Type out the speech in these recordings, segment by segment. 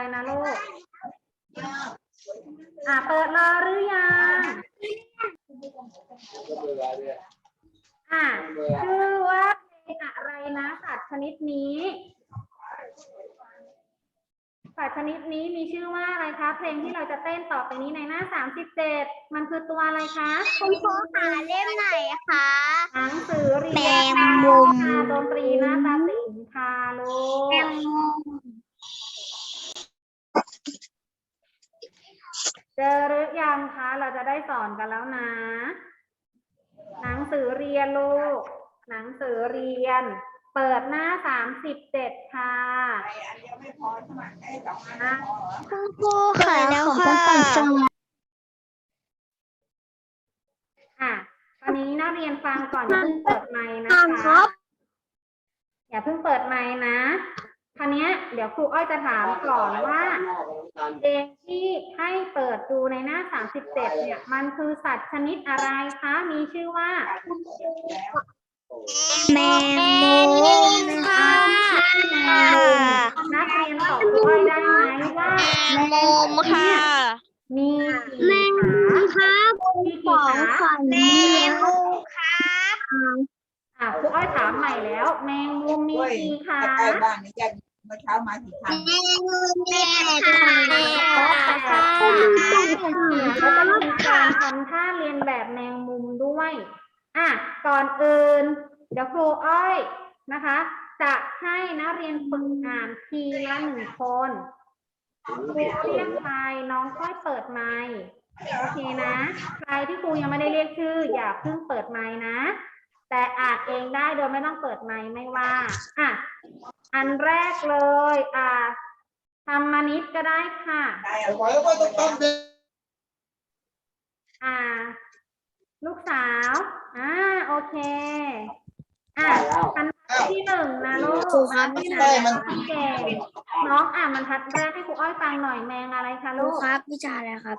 อะไรนะลูก อะเปิดเลยหรือยัง อะชื่อว่าเพลงอะไรนะสัตว์ชนิดนี้สัตว์ชนิดนี้มีชื่อว่าอะไรคะ เพลงที่เราจะเต้นต่อไปนี้ในหน้าสามสิบเจ็ดมันคือตัวอะไรคะคุณครูหาเล่มไหนคะ หนังสือเรียนแมงมุมค่ะดนตรีหน้าตาสินค่ะลูก เจอหรือยัง คะเราจะได้สอนกันแล้วนะ หนังสือเรียนลูก หนังสือเรียน เปิดหน้าสามสิบเจ็ดค่ะอะคุณครูค่ะแล้วค่ะอะตอนนี้นักเรียนฟังก่อนอย่าเพิ่งเปิดไมค์นะฟังครัคะบอย่าเพิ่งเปิดไมค์นะ คราวเนี้ยเดี๋ยวครูอ้อยจะถามก่อนว่าเพลงที่ให้เปิดดูในหน้าสามสิบเจ็ดเนี่ย มันคือสัตว์ชนิดอะไรคะ มีชื่อว่าแมงมุมค่ะนักเรียนตอบครูอ้อยได้ไหมว่าแมงมุมค่ะ มีกี่ขาครับมีกี่ขาแมงมุมครับอะครูอ้อยถามใหม่แล้ว แมงมุมมีกี่ขาใกล้บ้านนี่ยันเมื่อเช้ามาถึงแมทันงมุมแม่ค่ะค่ะแล้วก็มีการทำท่าเรียนแบบแมงมุมด้วย อะ ก่อนอื่น เดี๋ยวครูอ้อยนะคะ จะให้นักเรียนฝึกอ่านทีละหนึ่งคนครูเรียกใครน้องค่อยเปิดไมค์โอเคนะ ใครที่ครูยังไม่ได้เรียกชื่อ อย่าเพิ่งเปิดไมค์นะ แต่อ่านเองได้โดยไม่ต้องเปิดไมค์ไม่ว่าอะอันแรกเลย อะทำมานิดก็ได้ค่ะได้เอาไว้ก็ต้องต้องเดินอ่า ลูกสาวอ่าโอเค อะบรรทัดที่หนึ่งนะลูกบรรทัดที่หนึ่งนะเก่งน้องอ่านบรรทัดแรกให้ครูอ้อยฟังหน่อยแมงอะไรคะลูกครับวิชาอะไรครับ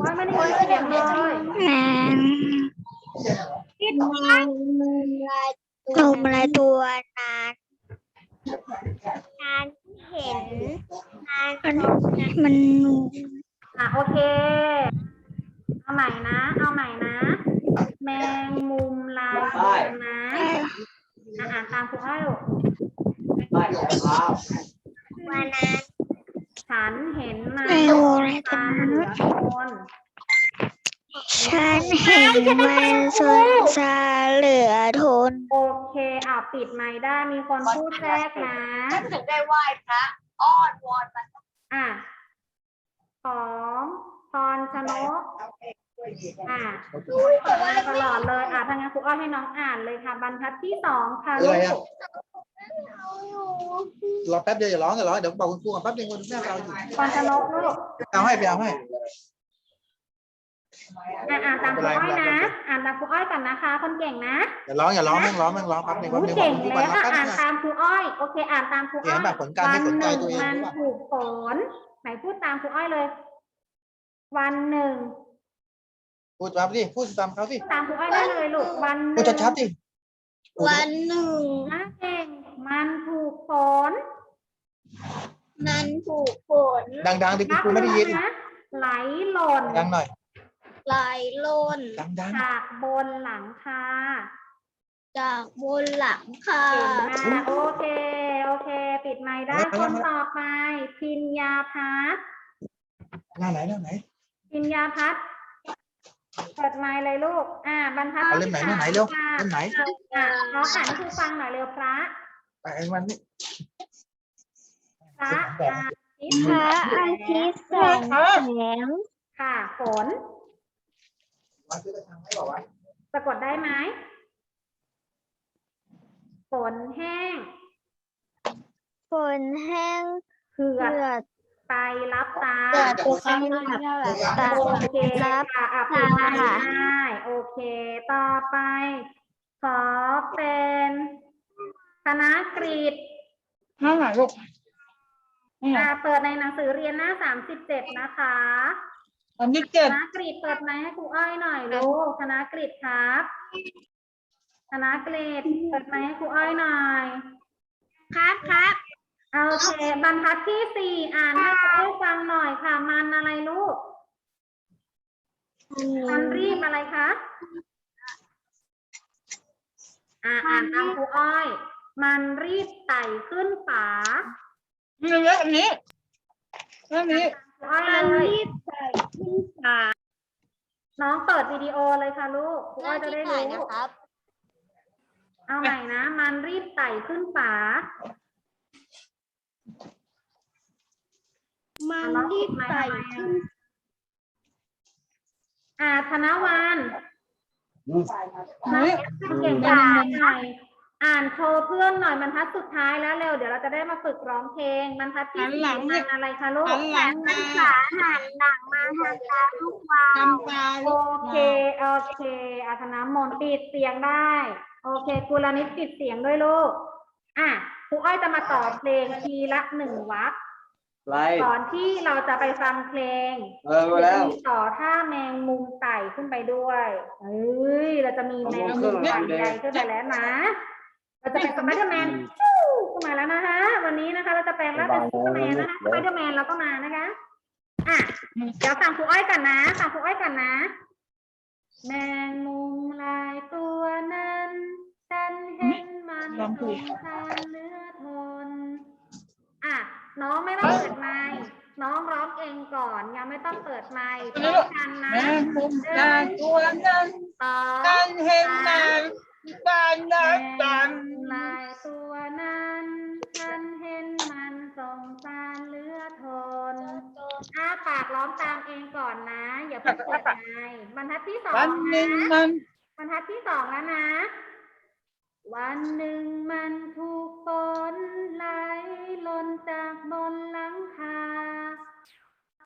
ว่าไม่ได้ยินเสียงเลยแมงมุมมุมอะไรตัวนานนานเห็นนานมันอะโอเค เอาใหม่นะ เอาใหม่นะ แมงมุมลายเดือนนะอะอ่านตามครูอ้อยลูกวันนั้น ฉันเห็นมันแมงมุมอะไรตัตาวมนั้นเหลือคนฉันเห็นมันสนสาเหลือทน โอเคอะปิดไมค์ได้ มีคนพูดแทรกนะ ฉันถึงได้ไหว้พระอ้อนวอนมา อะ ของพรชนก อะเปิดมาตลอดเลยอะทางนั้นครูอ้อยให้น้องอ่านเลยค่ะ บรรทัดที่สองค่ะคือลูอะไรกอะรอแป๊บเดียวอย่าร้องอย่าร้องเดี๋ยวบอกคุณครูก่อนแป๊บนึงคุณแม่เราอยู่พรชนกลูกเอาให้ไปเอาให้ อะอ่านตามครูอ้อยนะ อ่านตามครูอ้อยก่อนนะคะ คนเก่งนะอย่าร้องอย่าร้องแม่งร้องแม่งร้องแป๊บนึงแป๊บรู้นึงบอเก่กงคุณครูแล้ก่อนวนะอะแป๊บอ่านนึง ตามครูอ้อยโอเค อ่านตามครูอ้อยเห็นแบบผลการไม่สนใจตัวเองวันหนึ่งมันถูกฝนไหนพูดตามครูอ้อยเลย วันหนึ่ง พูดตามดิพูดตามเขาสิตามครูอ้อยได้เลยลูกวันหพูนึ่ดงชัดๆดิพูดวันหนึ่ง นะเก่งมันถูกฝนมันถูกฝนดังๆดิคุณครูไม่ได้ยินะไหลหล่นดังหน่อย ไหลล่นดังจากบนหลังคาจากบนหลังคาเก่งมากโอเค โอเค ปิดไมค์ได้คนต่อไปพิญญาพัฒน์ๆหน้าไหนหน้าไหน พิญญาพัฒน์ เปิดไมค์เลยลูก อ่าบรรทัดเอาเล่มไหนหน้าไหนเร็วค่ะเล่มไหนอะน้องอ่านให้ครูฟังหน่อยเร็วพระไอ้มันนี่พระอาทิตย์พระอาทิตย์ส่องแสงค่ะฝนมาซื้อกระชังให้บอกว่าสะกดได้ไหมฝนแห้ง ฝนแห้งเหือเลืดอด ไปรับตาเลือดข้างหลับตาโอเครับค่ะอะปิดไมค์ค่ะ ได้โอเค ต่อไป ขอเป็นคณะกรีฑห้าหาลูกอ่าเปิดในหนังสือเรียนหน้าสามสิบเจ็ดนะคะอันนี้คเจ็ดณะกรีฑเปิดไมค์ให้ครูอ้อยหน่อยลูกคณะกรีฑครับคณะกรีฑเปิดไมค์ให้ครูอ้อยหน่อย ครับครับ เคบรรทัดที่สี่อ่านให้ครูอ้อยฟังหน่อยค่ะ มันอะไรลูก มันรีบอะไรคะอ่าอ่านตามครูอ้อย มันรีบไต่ขึ้นฝานี่เลยอันนี้อันนี้ครูอ้อยมันเลย รีบใส่ขึ้นฝาน้องเปิดวิดีโอเลยค่ะลูกครูอ้อยจะได้รู้นะครับเอาใหม่นะ มันรีบไต่ขึ้นฝา มันรีบใส่ขึ้น อ่า ธนวันนี่เก่งจังหน่อย อ่านโชว์เพื่อนหน่อยบรรทัดสุดท้ายแล้วเร็ว เดี๋ยวเราจะได้มาฝึกร้องเพลงบรรทัดที่สี่มันอะไรคะลูกหันหลังมาขาหันหลังมาทางตาลูกวาวทำตาโอเค โอเคอาธนามนต์ปิดเสียงได้ โอเคกุลนิดปิดเสียงด้วยลูก อะ ครูอ้อยจะมาต่อเพลงทีละหนึ่งวรรคไรก่อนที่เราจะไปฟังเพลงเออมาแล้วจะมีต่อท่าแมงมุมไต่ขึ้นไปด้วยเฮ้ยเราจะมีแมงมุมไต่ใหญ่ขึ้นไปแล้วนะ เราจะเป็นสไปเดอร์แมนฟู้ขึ้นมาแล้วนะคะ วันนี้นะคะ เราจะแปลงร่างเป็นซูเปอร์แมนนะคะสไปเดอร์แมนเราก็มานะคะ อะ เดี๋ยวฟังครูอ้อยกันนะฟังครูอ้อยกันนะ แมงมุมลายตัวนั้น ฉันเห็นมันสงสารเหลือทน อะ น้องไม่ต้องเปิดไมค์น้องร้องเองก่อน ยังไม่ต้องเปิดไมค์พร้อมกันนะแม่มุมตาตัวนั้นสองกันเห็นนานตาหน้าตันลายตัวนั้น ฉันเห็นมันสงสารเหลือทนอ้าปากร้องตามเองก่อนนะ อย่าเพิ่งเปิดไมค์บรรทัดที่สองวันหนึ่งนะมันบรรทัดที่สองแล้วนะ วันหนึ่งมันถูกฝนไหลหล่นจากบนหลังคา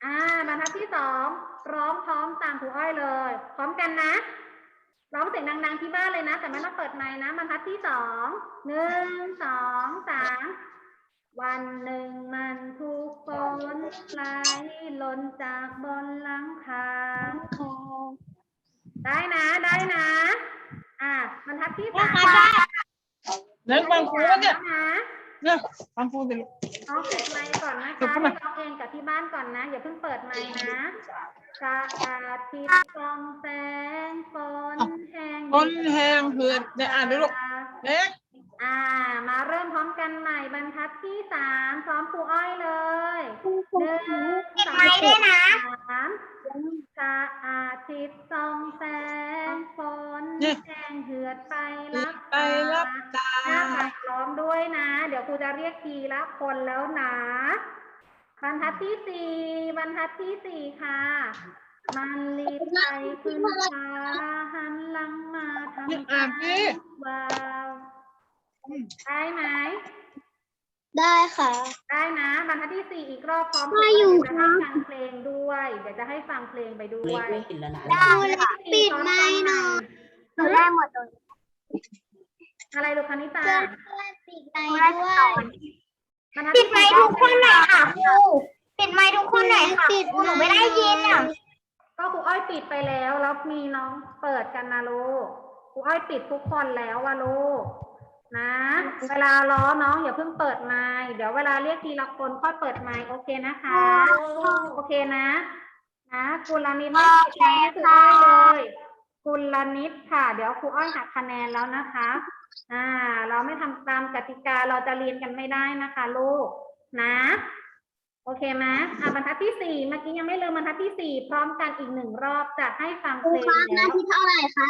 อ่าบรรทัดที่สองร้องพร้อมตามครูอ้อยเลย พร้อมกันนะ ร้องเสียงดังๆที่บ้านเลยนะ แต่ไม่ต้องเปิดไมค์นะบรรทัดที่สองหนึ่งสองสามวันหนึ่งมันถูกฝนไหลหล่นจากบนหลังคา ได้นะได้นะ อะบรรทัดที่สาม เล่นบางครูเนี่ยนะเนี่ยบางครูจะน้องปิดไมค์ก่อนนะปิดคะเข้ามาน้องเองกับที่บ้านก่อนนะ อย่าเพิ่งเปิดไมค์นะ พระอาทิตย์ส่องแสงฝนแห้งคนแหงเหือดเนี่ยอ่านด้วยลูก เล็กอ่า มาเริ่มพร้อมกันใหม่บรรทัดที่สามพร้อมครูอ้อยเลยหนึ่งสองไม้ด้วยนะสามพระอาทิตย์ส่องแสงฝนแห้งเหือดไปรับไปรับตาหน้าปากล้อมด้วยนะ เดี๋ยวครูจะเรียกทีละคนแล้วนะ บรรทัดที่สี่บรรทัดที่สี่ค่ะ มันรีบไปขึ้นฟ้าหันหลังมาทำอ่านสิว้าวได้ไหม ได้ค่ะ ได้นะ บรรทัดที่สี่อีกรอบพร้อมได้อยู่เดี๋วจะให้ฟังเพลงด้วย เดี๋ยวจะให้ฟังเพลงไปด้วยไม่เห็นแล้วนะได้ค่ะปิดไมค์หน่อยหนูได้หมดเลยอะไรลูกคณิตาเพื่อนปิดไมค์ด้วยบรรทัด ปิที่ดไมค์ทุกคนหน่อยค่ะครูปิดไมค์ทุกคนหน่อยค่ะครูหนูไม่ได้ยินอะก็ครูอ้อยปิดไปแล้วแล้วมีน้องเปิดกันนะลูกครูอ้อยปิดทุกคนแล้วว่าลูกนะ เวลาล้อน้องอย่าเพิ่งเปิดไมค์เดี๋ยวเวลาเรียกทีละคนค่อยเปิดไมค์โอเคนะคะ โอเคนะนะกุลนิดไม่ปิดไมค์ให้ครูอ้อยเลยกุลนิดค่ะ เดี๋ยวครูอ้อยหักคะแนนแล้วนะคะอ่า เราไม่ทำตามกติกาเราจะเรียนกันไม่ได้นะคะลูกนะ โอเคไหมอะบรรทัดที่สี่เมื่อกี้ยังไม่ลืมบรรทัดที่สี่พร้อมกันอีกหนึ่งรอบจะให้ฟังครูเพลงครับหแล้น้าวที่เท่าไหร่คะ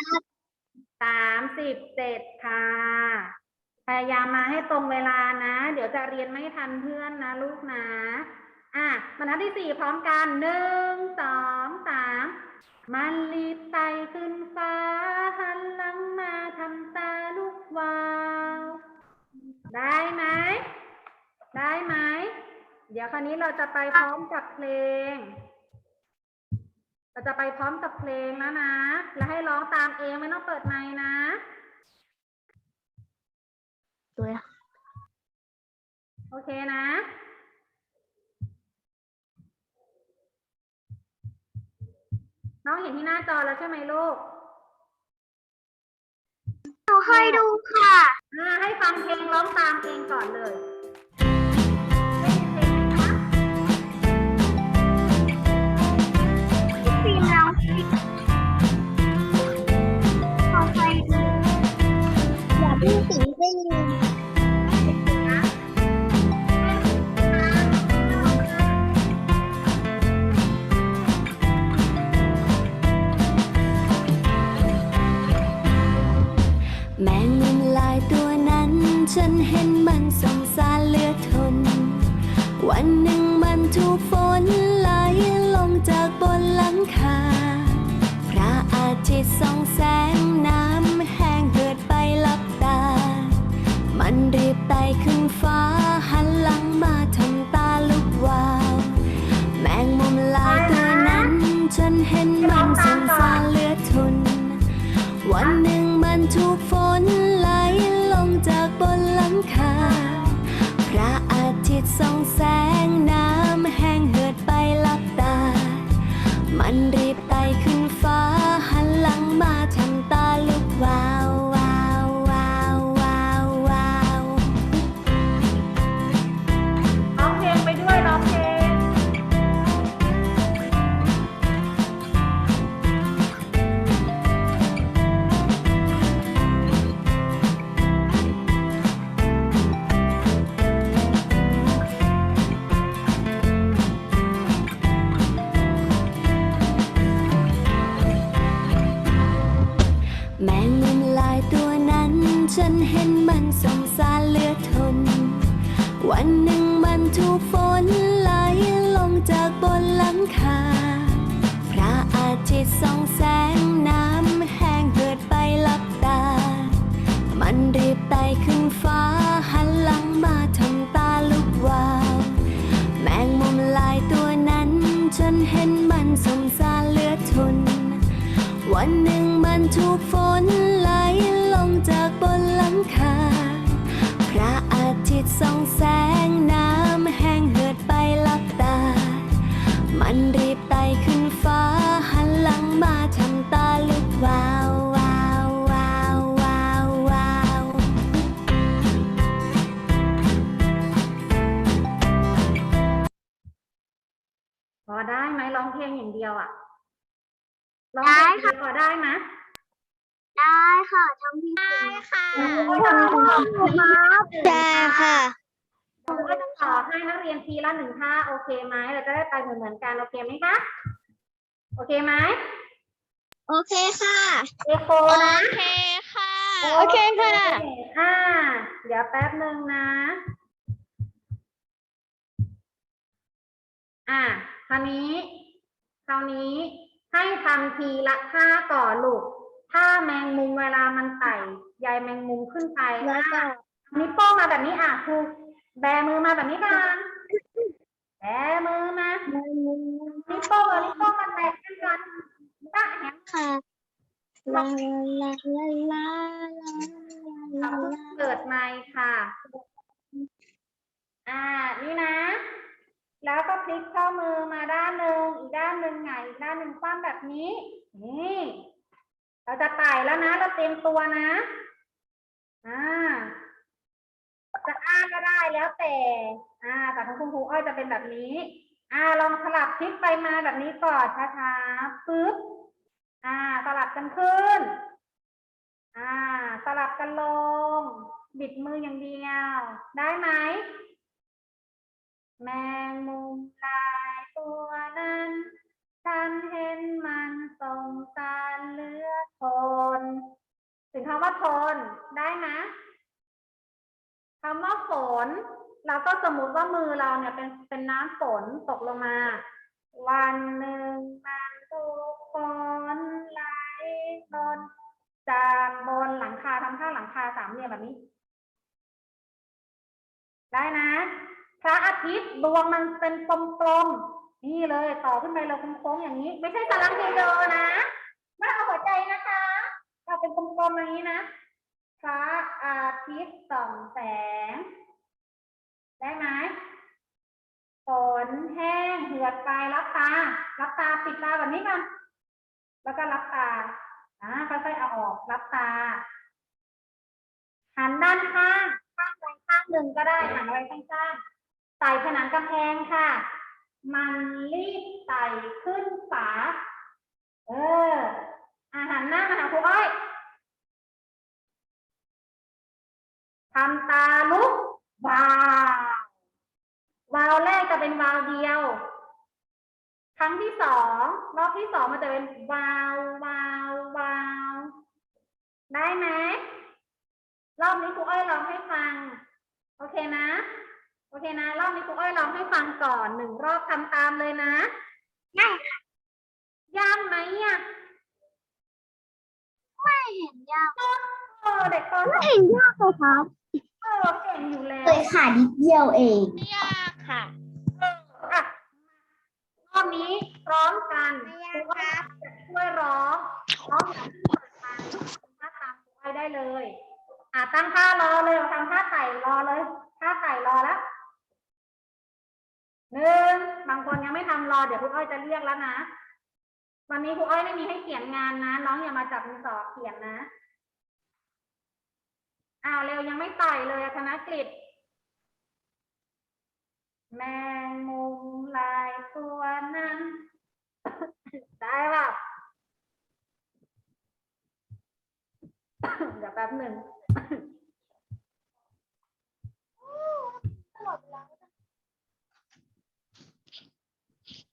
สามสิบเจ็ดค่ะพยายามมาให้ตรงเวลานะ เดี๋ยวจะเรียนไม่ทันเพื่อนนะลูกนะอะบรรทัดที่สี่พร้อมกันหนึ่งสองสามมันรีบไต่ขึ้นฟ้าหันหลังมาทำตาลูก วาว ได้ไหม ได้ไหม เดี๋ยวคราวนี้เราจะไปพร้อมกับเพลง เราจะไปพร้อมกับเพลงแล้วนะ แล้วให้ร้องตามเองไม่ต้องเปิดไมค์นะด้วยโอเคนะน้องเห็นที่หน้าจอแล้วใช่ไหมลูกห นูเคยดูค่ะอ่าให้ฟังเพลงร้องตามเพลงก่อนเลยฟิล์มร้องเพลงขอไฟดูอย่าเพิ่งปิดได้น ฉันเห็นมันสงสารเลือทน วันหนึ่งมันถูกฝนไหลลงจากบนหลังคา พระอาทิตย์ส่องแสงน้ำแห้งเกิดไปหลับตา มันรีบไต่ขึ้นฟ้าหันหลังมาทำตาลุกวาว แมงมุมลายตัวนั้น ฉันเห็นมันสงสารเลือทน วันหนึ่งมันถูกฝน ฉันเห็นมันสงสารเลือทน วันหนึ่งมันถูกฝนไหลลงจากบนหลังคา พระอาทิตย์ส่องแสงน้ำแห้งเกิดไปลับตา มันรีบไต่ขึ้นฟ้าหันหลังมาทำตาลุกวาว แมงมุมลายตัวนั้น ฉันเห็นมันสงสารเลือทน วันหนึ่งมันถูกฝน บนหลังคาพระอาทิตย์ส่องแสงน้ำแห้งเหือดไปลับตา มันรีบไต่ขึ้นฟ้า หันหลังมาทำตาลุกวาววาววาววาววาวพอได้ไหมร้องเพลงอย่างเดียวอะร้องได้เพลงค่ะพอได้ไหม ได้ค่ะทำพี่ได้ค่ะครูก็จะต่อได้ค่ะครูก็จะต่อให้นักเรียนทีละหนึ่งท่าโอเคไหมเราจะได้ไปเหมือนเหมือนๆกันโอเคไหมคะโอเคไหมโอเคค่ะเอโฟนะเคค่ะโอเคค่ะอ่าเดี๋ยวแป๊บหนึ่งนะ อ่าคราวนี้ คราวนี้ให้ทำทีละท่าก่อนลูก ถ้าแมงมุมเวลามันไต่ใยแมงมุมขึ้นไปแล้วก็นิ้วโป้งมาแบบนี้อะครูแบมือมาแบบนี้กันแบมือมานิ้วโป้งกับนิ้วโป้งมาแตะกันกันตะแหมค่ะลาลาลาลาลาเราลาเพิ่งเกิดใหม่ค่ะ อ่า นี่นะ แล้วก็พลิกข้อมือมาด้านหนึ่งอีกด้านหนึ่งไงอีกด้านหนึ่งคว่ำแบบนี้ นี่ เราจะไต่แล้วนะ เราเตรียมตัวนะ อ่า จะอ้าก็ได้แล้วแต่ อ่า แต่ของคุณครูอ้อยจะเป็นแบบนี้ อ่า ลองสลับพลิกไปมาแบบนี้ก่อนช้าๆปึ๊บ อ่า สลับกันขึ้น อ่า สลับกันลง บิดมืออย่างเดียว ได้ไหม แมงมุมลายตัวนั้น ฉันเห็นมันสงสารเหลือทน ถึงคำว่าทนได้ไหมคำว่าฝน เราก็สมมติว่ามือเราเนี่ยเป็นเป็นน้ำฝนตกลงมา วันหนึ่งมันถูกฝนไหลลนจากบนหลังคาทำท่าหลังคาสามเหลี่ยมแบบนี้ ได้นะ พระอาทิตย์ดวงมันเป็นกลมๆ นี่เลยต่อขึ้นไปเราโค้งๆอย่างนี้ ไม่ใช่สลังเฮโดนะไม่เอาหัวใจนะคะเราเป็นกลมๆอย่างนี้นะพระอาทิตย์ส่องแสง ได้ไหมฝนแห้งเหือดไปรับตา รับตาปิดตาแบบนี้กันแล้วก็รับตาอ่าค่อยๆเอาออกรับตา หันด้านข้างข้างใดข้างหนึ่งก็ได้หันไว้ข้างๆไต่ผนังกำแพงค่ะ มันรีบไต่ขึ้นฝา เออ อาหันหน้ามาหาครูอ้อยทำตาลุกวาววาวแรกจะเป็นวาวเดียว ครั้งที่สองรอบที่สองมันจะเป็นวาววาววาวได้ไหมรอบนี้ครูอ้อยร้องให้ฟัง โอเคนะ โอเคนะ รอบนี้ครูอ้อยร้องให้ฟังก่อนหนึ่งรอบทำตามเลยนะได้ยากไหมอะไม่เห็นยากเออเด็กปไม่เห็นยากเลยครับเออเก่งอยู่แล้วเคยขาดิดเดียวเองไม่ยากค่ะอะรอบนี้พร้อมกันไม่ครูยากอ้อยครับจะช่วยร้องร้องแบบที่เปิดทางท่าทางครูอ้อยได้เลย อะตั้งท่ารอเลยทำท่าไต่รอเลยท่าไต่รอแล้ว หนึ่งบางคนยังไม่ทำรอเดี๋ยวครูอ้อยจะเรียกแล้วนะ วันนี้ครูอ้อยไม่มีให้เขียนงานนะ น้องอย่ามาจับมือสอเขียนนะอ้าวเร็วยังไม่ไต่เลยอะกฤษแมงมุมลายตัวนั้น ได้ป่ะเดี๋ยวแป๊บหนึ่ง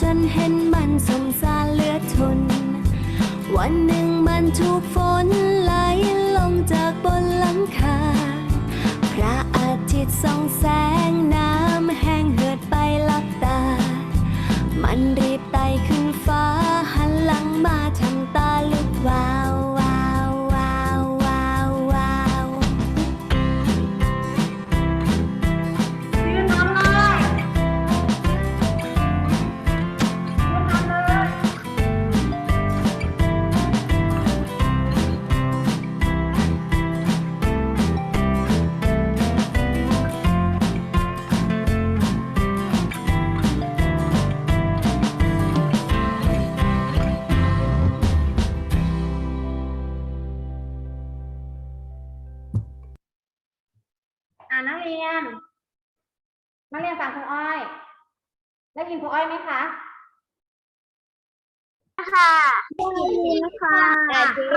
จนเห็นมันสงสารเลือทน วันหนึ่งมันถูกฝนไหลลงจากบนหลังคา พระอาทิตย์ส่องแสงน้ำแห้งเหือดไปลับตา มันรีบไต่ขึ้นฟ้าหันหลังมาทำตาลุกวาว อ่านักเรียน นักเรียนฟังครูอ้อย ได้ยินครูอ้อยไหมคะ ค่ะค่ะ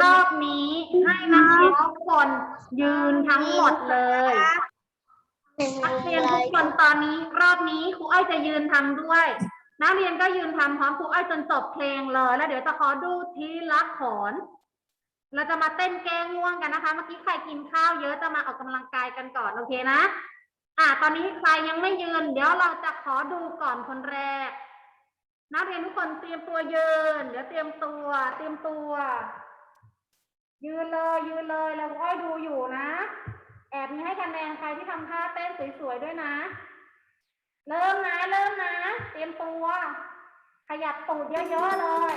รอบนี้ให้นักเรียนทุกคนยืนทั้งหมดเลยนักเรียนทุกคนตอนนี้รอบนี้ครูอ้อยจะยืนทำด้วย นักเรียนก็ยืนทำพร้อมครูอ้อยจนจบเพลงเลย แล้วเดี๋ยวจะขอดูทีละขอน เราจะมาเต้นแก้ง่วงกันนะคะ เมื่อกี้ใครกินข้าวเยอะจะมาออกกำลังกายกันก่อนโอเคนะ อะตอนนี้ใครยังไม่ยืน เดี๋ยวเราจะขอดูก่อนคนแรก นักเรียนทุกคนเตรียมตัวยืน เดี๋ยวเตรียมตัว เตรียมตัว ยืนเลย ยืนเลยแล้วอ้อยดูอยู่นะ แอบมีให้คะแนนใครที่ทำท่าเต้นสวยๆด้วยนะ เริ่มนะ เรียมตัว ขยับตูดเยอะๆเลย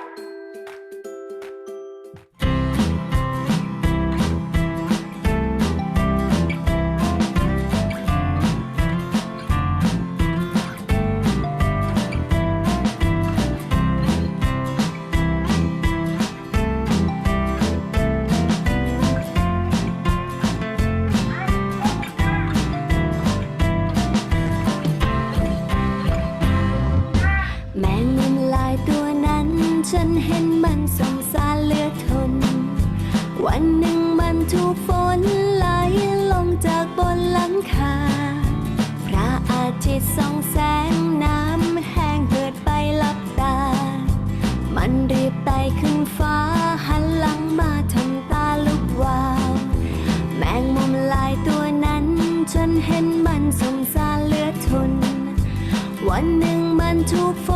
วันหนึ่งมันถูกฝ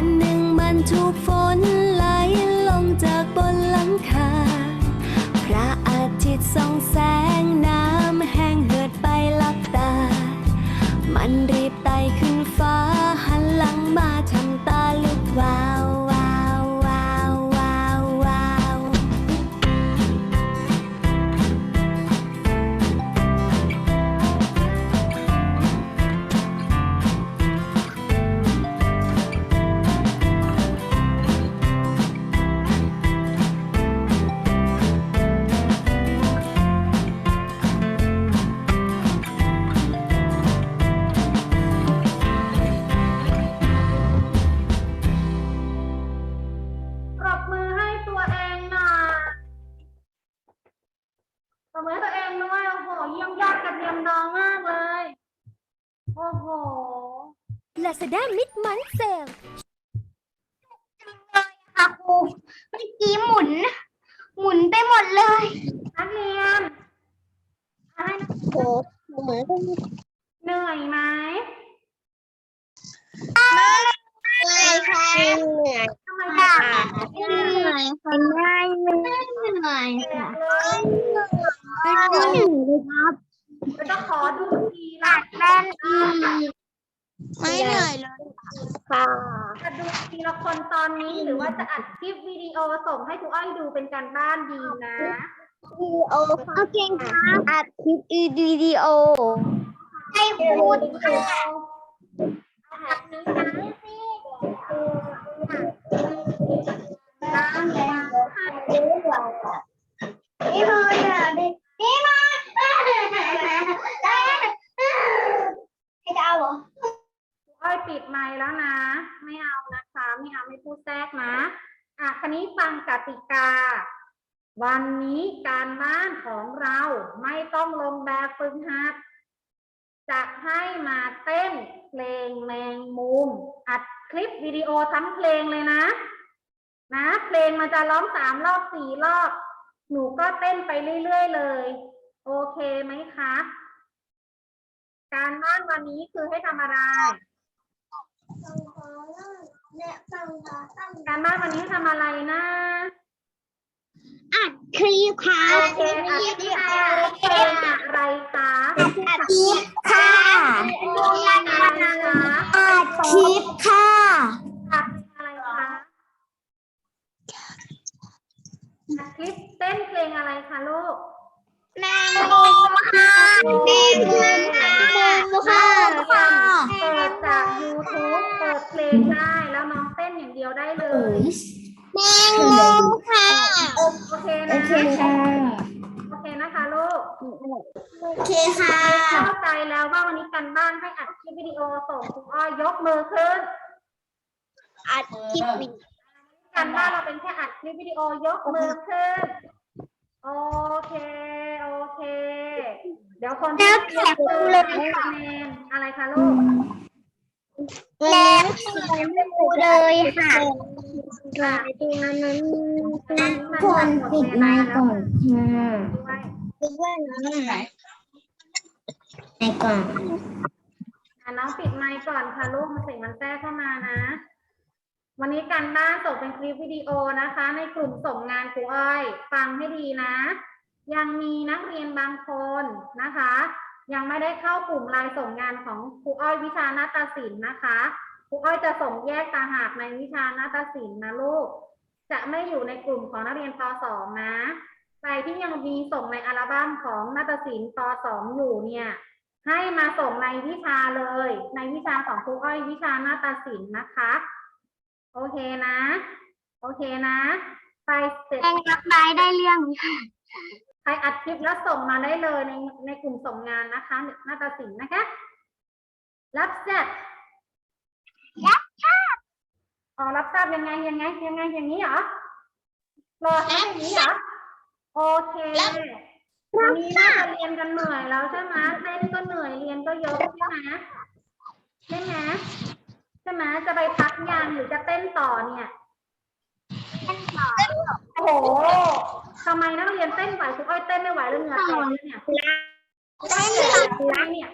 วั เหมือนกันเหนื่อยไหมเลยค่ะเหนื่อยทำไมค่ะถึงเหนื่อยค่ะง่ายเลยเหนื่อยเหนื่ค่ะอยเลยไม่เหนื่อยครับจะต้องขอดูทีละแน่นอีกไม่เหนื่อยเลยค่ะจะดูทีละคนตอนนี้หรือว่าจะอัดคลิปวิดีโอส่งให้ครูอ้อยดูเป็นการบ้านดีนะ วิดีโอโอเคครับอัดคลิปวิดีโอ ให้พูดค่ะอัดนี้นะสิน้ำแดงนี่พอเนี่ยนี่มาให้ดาวเหรออ้อยปิดไมค์แล้วนะ ไม่เอานะคะ ไม่เอาไม่พูดแทรกนะ อะคันนี้ฟังกติกา วันนี้การบ้านของเราไม่ต้องลงแบบฝึกหัด จะให้มาเต้นเพลงแมงมุม อัดคลิปวิดีโอทั้งเพลงเลยนะ นะเพลงมันจะร้องสามรอบสี่รอบ หนูก็เต้นไปเรื่อยๆเลย โอเคไหมคะ การบ้านวันนี้คือให้ทำอะไรการบ้านวันนี้ทำอะไรนะ อัดคลิปค่ะโอเคอัดคลิปค่ะเป็นอะไรคะอัดคลิปค่ะอะไรคะอัดคลิปค่ะอัดอะไรคะอัดคลิปเต้นเพลงอะไรคะลูกแมงมุมค่ะแมงมุมค่ะมุมค่ะเปิดจาก YouTube เปิดเพลงได้แล้วน้องเต้นอย่างเดียวได้เลย แมงมุมค่ะโอเคนะ โอเคนะคะลูก โอเคค่ะเข้าใจแล้วว่าวันนี้กันบ้านให้อัดคลิปวิดีโอส่งครูอ้อยยกมือขึ้น อัดคลิปวิดีโอกันบ้านเราเป็นแค่อัดคลิปวิดีโอยกมือขึ้น โอเค โอเค เดี๋ยวคนที่ยกมือให้คะแนนอะไรคะลูก แล้วดูเลยค่ะตัวนั้นคนปิดไมค์ก่อนด้วยในกล่องอะน้องปิดไมค์ก่อนค่ะลูกมันเสียงมันแทรกเข้ามานะ วันนี้การบ้านส่งเป็นคลิปวิดีโอนะคะ ในกลุ่มส่งงานครูอ้อย ฟังให้ดีนะ ยังมีนักเรียนบางคนนะคะ ยังไม่ได้เข้ากลุ่มไลน์ส่งงานของครูอ้อยวิชานาฏศิลป์นะคะครูอ้อยจะส่งแยกตาหากในวิชานาฏศิลป์นะลูก จะไม่อยู่ในกลุ่มของนักเรียนป .2 นะใครที่ยังมีส่งในอัลบั้มของนาฏศิลป์ป .2 อยู่เนี่ยให้มาส่งในวิชาเลย ในวิชาของครูอ้อยวิชานาฏศิลป์นะคะ โอเคนะ โอเคนะ ไปเสร็จแองรับไม้ได้เรื่อง รอัดคลิปแล้วส่งมาได้เลยในในกลุ่มส่งงานนะคะนาฏศิลป์นะคะ รับทราบรับทราบอ๋อรับทราบยังไงยังไงยังไงอย่างนี้เหรอรอให้อย่างนี้เหรอโอเควันนี้น่าจะเรียนกันเหนื่อยแล้วใช่ไหมเต้นก็เหนื่อยเรียนก็เยอะใช่ไหมใช่ไหมใช่ไหมจะไปพักยางหรือจะเต้นต่อเนี่ย โอ้โหทำไมนักเรียนเต้นไหวครูอ้อยเต้นไม่ไหวเลยเหงื่อแตกเลยเนี่ยครูอ้อยเหนื่อยครูอ้อยเนี่ย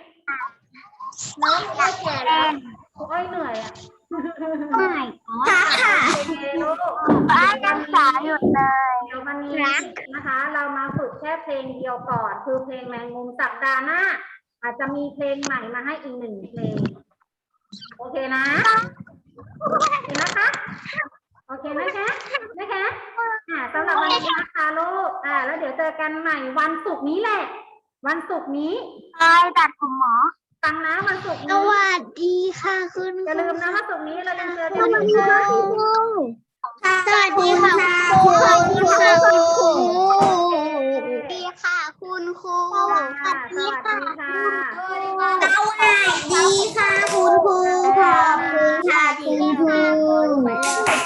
น้องครูอ้อยแก่แล้วครูอ้อยเหนื่อยอะไม่ค่ะค่ะโอเคลูกบ้านยังสายอยู่เลยเดี๋ยววันนี้นะคะ เรามาฝึกแค่เพลงเดียวก่อน คือเพลงแมงมุมสัปดาห์หน้า อาจจะมีเพลงใหม่มาให้อีกหนึ่งเพลง โอเคนะโอเคนะคะ โอเคนะคะนะคะอ่าสำหรับวันนี้นะคะลูกอ่า แล้วเดี๋ยวเจอกันใหม่วันศุกร์นี้แหละ วันศุกร์นี้ไปตัดผมหมอฟังนะวันศุกร์สนี้วัสดีค่ะคุณอย่าลืมนะวันศุกร์นี้เรายังเจอคุกันณอีกครูนะสวัสดีค่ะคุณครูสวัสดีค่ะคุณครูสวัสดีค่ะคุณครูสวัสค่ะสดีวัสค่ะดีค่ะสวัสดีค่ะคุณครูขอบคุณค่ะคุณครูบูบูส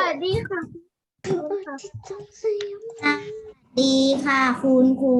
วัสดีค่ะสวัสดีค่ะคุณครู